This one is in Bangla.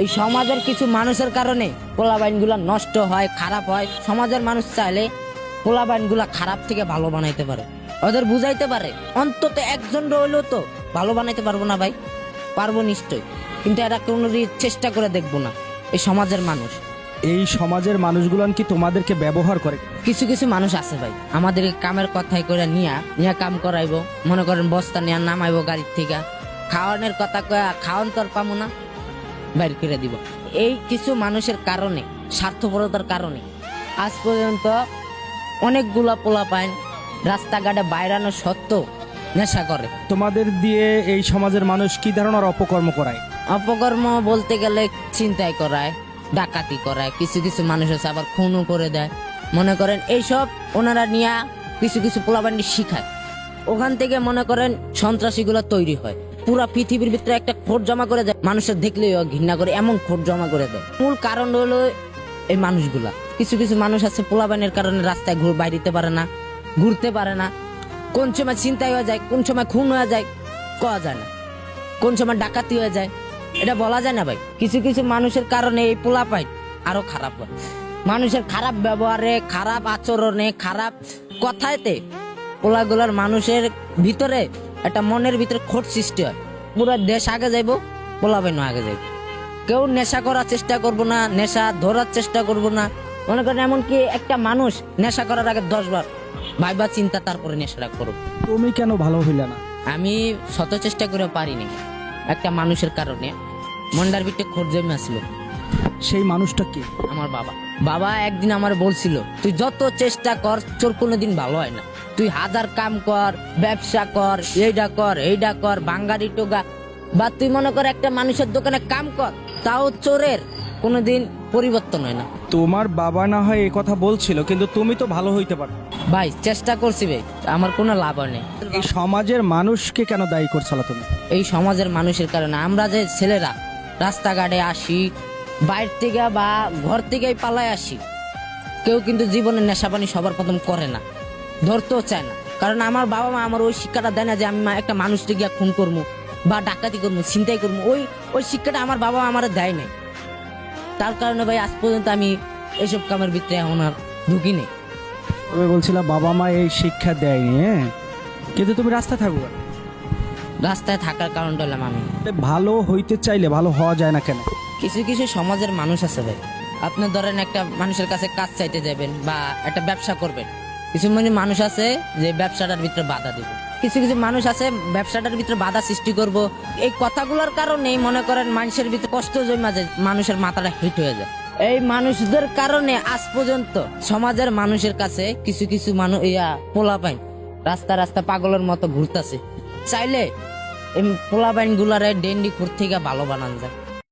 এই সমাজের কিছু মানুষের কারণে পোলাবাইনগুলো নষ্ট হয় খারাপ হয়। সমাজের মানুষ চাইলে পোলাবাইনগুলো খারাপ থেকে ভালো বানাইতে পারে। ওদের বুঝাইতে পারে অন্তত একজন রইলেও তো ভালো বানাইতে পারব না ভাই। পারব নিশ্চয় কিন্তু এরা কোনো চেষ্টা করে দেখব না এই সমাজের মানুষ। এই সমাজের মানুষগুলান কি তোমাদেরকে ব্যবহার করে? কিছু কিছু মানুষ আছে ভাই আমাদের কামের কথাই করে নিয়া নিয়া কাম করাইবো। মনে করেন বস্তা নিয়া নামাইবো গাড়ির থেকে। খাওয়ানোর কথা কয়া খাওয়ান তো আর পাবো না। বাইর করে দিব। এই কিছু মানুষের কারণে স্বার্থপরতার কারণে আজ পর্যন্ত অনেকগুলা পোলা পাইন রাস্তাঘাটে বাইরানো সত্ত্বেও নেশা করে। তোমাদের দিয়ে এই সমাজের মানুষ কি ধরনের অপকর্ম করায়? অপকর্ম বলতে গেলে চিন্তাই করায় ডাকাতি করায় কিছু কিছু মানুষ আছে আবার খুনও করে দেয়। মনে করেন এইসব ওনারা নিয়ে কিছু কিছু পোলাবান্ডি শিখায়। ওখান থেকে মনে করেন সন্ত্রাসীগুলো তৈরি হয়। পুরা পৃথিবীর ভিতরে একটা খোট জমা করে দেয়। মানুষের দেখলেই ঘৃণা করে, এমন খোট জমা করে দেয়। মূল কারণ হলো এই মানুষগুলা। কিছু কিছু মানুষ আছে পোলাবানের কারণে রাস্তায় ঘুর বাইরিতে পারে না, ঘুরতে পারে না। কোন সময় চিন্তাই হয়ে যায়, কোন সময় খুন হয়ে যায় কওয়া যায় না। কোন সময় ডাকাতি হয়ে যায়, এটা বলা যায় না ভাই। কিছু কিছু মানুষের কারণে এই পোলা পাই আরও খারাপ হয়। মানুষের খারাপ ব্যবহারে, খারাপ আচরণে, খারাপ কথাতে পোলাগুলার মানুষের ভিতরে একটা মনের ভিতরে খোট সৃষ্টি হয়। পুরো দেশ আগে যাইবো পোলা বাইনও আগে যাইব। কেউ নেশা করার চেষ্টা করব না নেশা ধরার চেষ্টা করব না। মনে করেন এমনকি একটা মানুষ নেশা করার আগে দশ বার ভাইবা চিন্তা তারপরে নেশাটা করব তুমি কেন ভালো হইলে না? আমি শত চেষ্টা করে পারিনি একটা মানুষের কারণে। মন্ডার ভিতরে খোঁজ জমে আসলো। সেই মানুষটা কি? আমার বাবা। বাবা একদিন আমার বলছিল তুই যত চেষ্টা কর তোর কোনোদিন ভালো হয় না। তুই হাজার কাম কর ব্যবসা কর এইটা কর এইটা কর বাঙ্গারি টোগা বা তুই মনে কর একটা মানুষের দোকানে কাম কর তাও চোরের কোনোদিন পরিবর্তন হয় না। তোমার বাবা না হয় এই কথা বলছিল কিন্তু তুমি তো ভালো হইতে পারো। ভাই চেষ্টা করছি ভাই আমার কোনো লাভ হয় নেই। এই সমাজের মানুষকে কেন দায়ী করছালা তুমি? এই সমাজের মানুষের কারণে আমরা যে ছেলেরা রাস্তাঘাটে আসি বাইরে থেকে বা ঘর থেকেই পালায় আসি। কেউ কিন্তু জীবনে নেশা পানি সবার প্রথম করে না ধরতেও চায় না। কারণ আমার বাবা মা আমার ওই শিক্ষাটা দেয় না যে আমি একটা মানুষকে গিয়া খুন করব বা ডাকাতি করব ছিনতাই করব। ওই ওই শিক্ষাটা আমার বাবা মা আমার দেয় নাই। তার কারণে ভাই আজ পর্যন্ত আমি এইসব কামের ভিতরে এখন আর ঢুকি নেই। তুমি বলছিলাম বাবা মা এই শিক্ষা দেয়নি হ্যাঁ? কিন্তু তুমি রাস্তায় থাকো কেন? রাস্তায় থাকার কারণটা হলাম আমি। ভালো হইতে চাইলে ভালো হওয়া যায় না কেন? কিছু কিছু সমাজের মানুষ আছে ভাই। আপনি ধরেন একটা মানুষের কাছে কাজ চাইতে যাবেন বা একটা ব্যবসা করবেন। কিছু মানে মানুষ আছে যে ব্যবসাটার ভিতরে বাধা দেবে। কিছু কিছু মানুষ আছে ব্যবসাটার ভিতরে বাধা সৃষ্টি করব। এই কথাগুলোর কারণেই মনে করেন মানুষের ভিতরে কষ্ট জমা যায় মানুষের মাথাটা হিট হয়ে যায়। এই মানুষদের কারণে আজ পর্যন্ত সমাজের মানুষের কাছে কিছু কিছু মানুষ ইয়া পোলা পাই রাস্তা রাস্তা পাগলের মতো ঘুরতেছে। চাইলে এই পোলা পাইন গুলারে ডেন্ডি খুর থেকে ভালো বানান যায়।